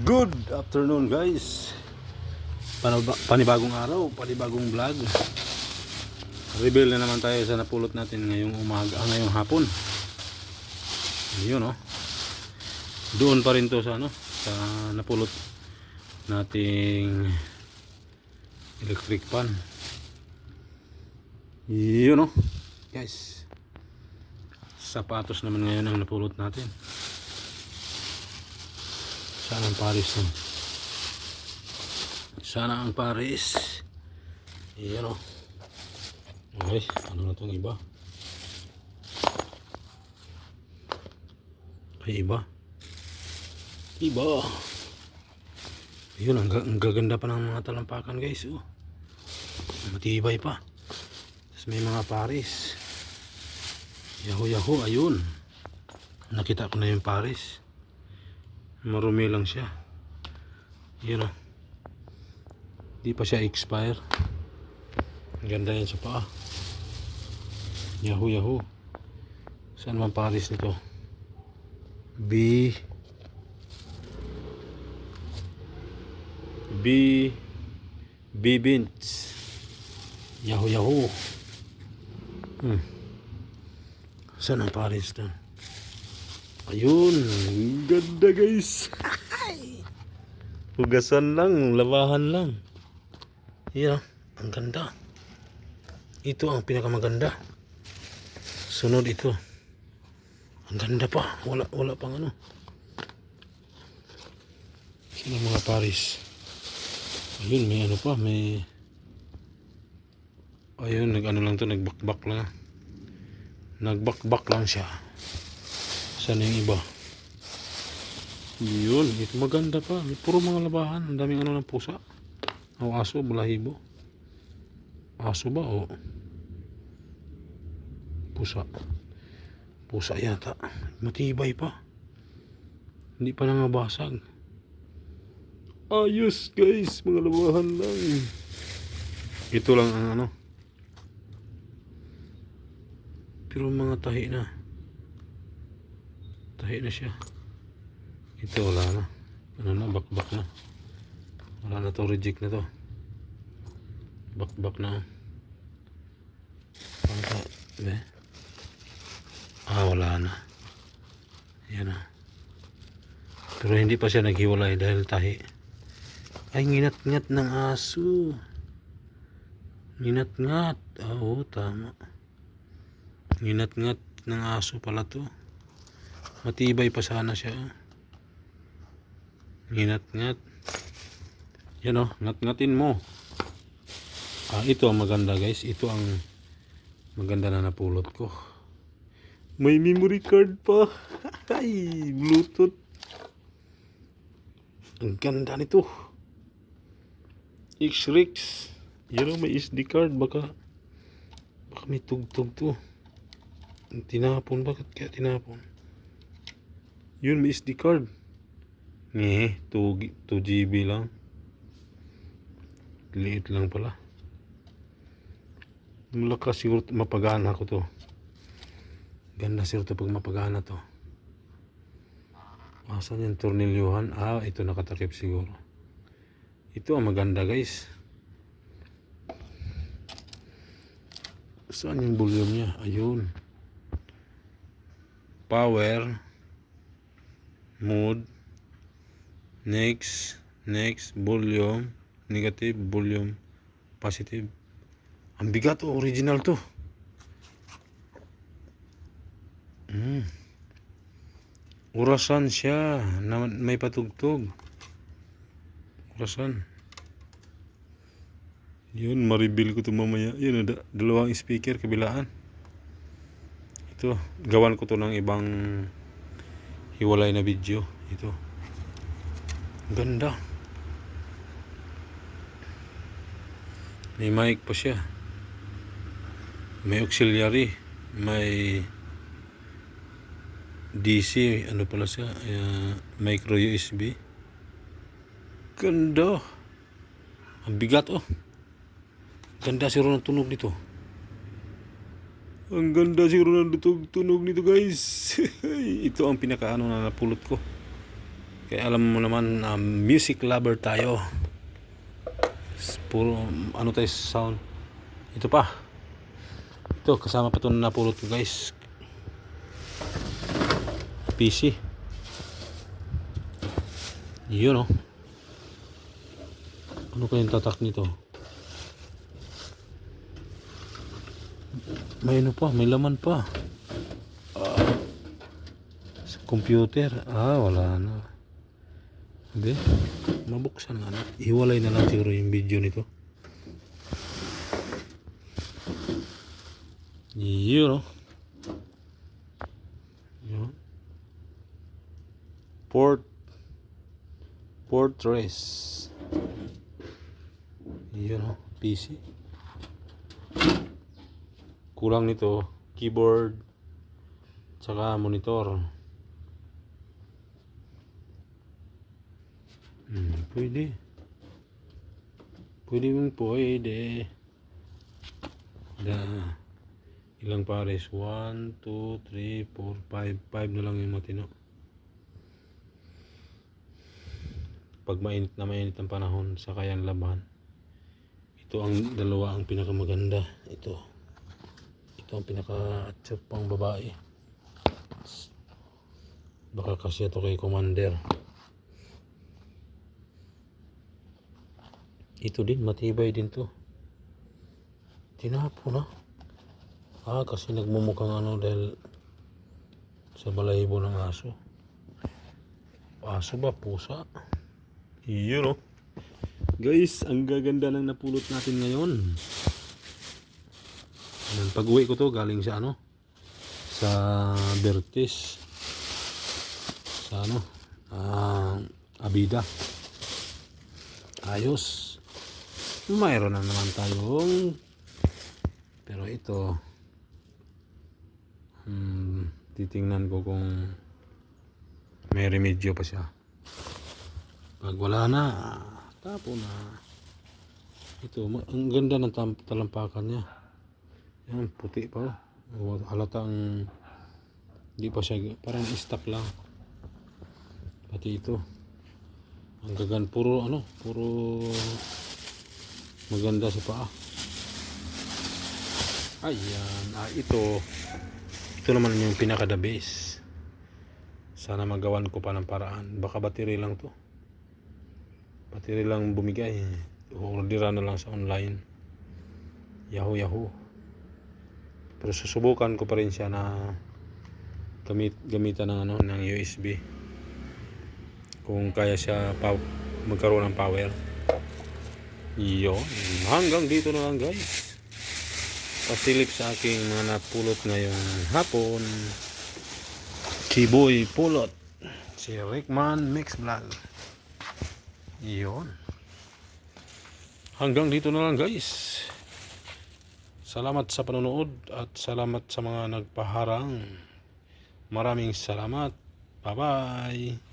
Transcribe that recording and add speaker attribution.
Speaker 1: Good afternoon guys. Panibagong araw, panibagong vlog. Reveal na naman tayo sa napulot natin ngayong umaga, ah, ngayong hapon. Yun oh. Doon pa rin to sa ano Sa napulot nating electric pan. Yun oh. Guys Sapatos naman ngayon ang napulot natin sana ang Paris nun. Sana ang Paris. Iyan o. Okay, ano na itong iba? Ay, iba. Iba. Yun, ang, ang gaganda pa ng mga talampakan guys. Oh. Matibay pa. Tapos may mga Paris. Yahoo, yahoo, ayun. Nakita ko na yung Paris marumi lang siya. Yun o di pa siya expire. Ang ganda yan sa paa. Yahoo yahoo. Saan man paris nito? B. B. B Bints yahoo yahoo. Hmm. saan ang paris doon Ayun, ganda guys. Hugasan lang, labahan lang. Yan, ang ganda. Ito ang pinakamaganda. Sunod ito. Ang ganda pa. Wala, wala pang ano. Sino mga Paris? Ayun, may ano pa, may... Ayun, nag ano lang to, nagbakbak lang. Nagbakbak lang siya. Saan yung iba? Yun, ito maganda pa. May puro mga labahan. Ang daming ano ng pusa. O aso, balahibo. Aso ba o pusa? Pusa yata. Matibay pa. Hindi pa nangabasag. Ayos guys, mga labahan lang. Ito lang ang ano. Pero mga tahi na. Tahi na siya. Ito wala na. Ano na, bakbak na. Wala na to, reject na to. Bakbak na. To? Be? Ah, wala na. Yan na. Pero hindi pa siya naghiwalay dahil tahi. Ay, nginat-ngat ng aso. Nginat-ngat. Ah, Oo, tama. Nginat-ngat ng aso pala to. Matibay pa sana siya. Nginat-ngat. Yan o, ngat-ngatin mo. Ah, ito ang maganda guys. Ito ang maganda na napulot ko. May memory card pa. Ay, Bluetooth. Ang ganda nito. X-Rix. Yan o, may SD card. Baka, baka may tugtog to. Tinapon. Bakit kaya tinapon? Yun, may SD card. Eh, 2, 2 GB lang. Liit lang pala. Malakas siguro t- mapagana ko to. Ganda siguro to pag mapagana to. Asan yung tornilyuhan? Ah, ito nakatakip siguro. Ito ang maganda guys. Saan yung volume niya? Ayun. Power mode next next volume negative volume positive. Ang bigat oh, original to. Mm. orasan siya na may patugtog. Orasan yun maribil ko to mamaya. Yun da- dalawang speaker kabilaan. Ito gawan ko to ng ibang hiwalay na video. Ito. Ganda. May mic pa siya. May auxiliary. May DC ano pala siya? Uh, micro USB ganda. Ang bigat oh. Ganda siguro ng tunog nito Ang ganda siguro ng tug- tunog nito guys. Ito ang pinakaano na napulot ko. Kaya alam mo naman, um, music lover tayo. Puro, ano tayo sound. Ito pa. Ito, kasama pa ito na napulot ko guys. PC. Yun oh. Ano kayang tatak nito? May ano pa, may laman pa. Ah. sa computer. Ah, wala na. Hindi. Mabuksan na. na. Iwalay na lang siguro yung video nito. Yun oh. Yun. Port Portraits. Yun oh, PC. Kulang nito, keyboard, tsaka monitor. Hmm, pwede. Pwede mong pwede. Da. Ilang pares? 1, 2, 3, 4, 5. 5 na lang yung matino. Pag mainit na mainit ang panahon sa kayang laban. Ito ang dalawa ang pinakamaganda. Ito. Ito ang pinaka-chop pang babae. Baka kasi ito kay Commander. Ito din, matibay din to. Tinapo na. Ah, kasi nagmumukhang ano dahil sa balahibo ng aso. Aso ba? Pusa? Yun oh. Guys, ang gaganda ng napulot natin ngayon. Ayan, pag uwi ko to galing sa ano? Sa Bertis. Sa ano? Ah, Abida. Ayos. Mayroon na naman tayong pero ito hmm, titingnan ko kung may remedyo pa siya. Pag wala na, tapo na. Ito, ang ganda ng talampakan niya. Yan, puti pa. oh. Halatang hindi pa siya, parang stock lang. Pati ito. Ang gagan, puro ano, puro maganda sa paa. Ayan, ah, ito, ito naman yung pinaka the base. Sana magawan ko pa ng paraan. Baka battery lang to. Battery lang bumigay. Orderan na lang sa online. Yahoo Yahoo. Pero susubukan ko pa rin siya na gamit gamitan ng ano ng USB. Kung kaya siya pa, magkaroon ng power. Yun. Hanggang dito na lang guys. Pasilip sa aking mga napulot ngayong hapon. Kiboy Pulot. Si Rickman Mix Vlog. Yun. Hanggang dito na lang guys. Salamat sa panonood at salamat sa mga nagpaharang. Maraming salamat. Bye-bye.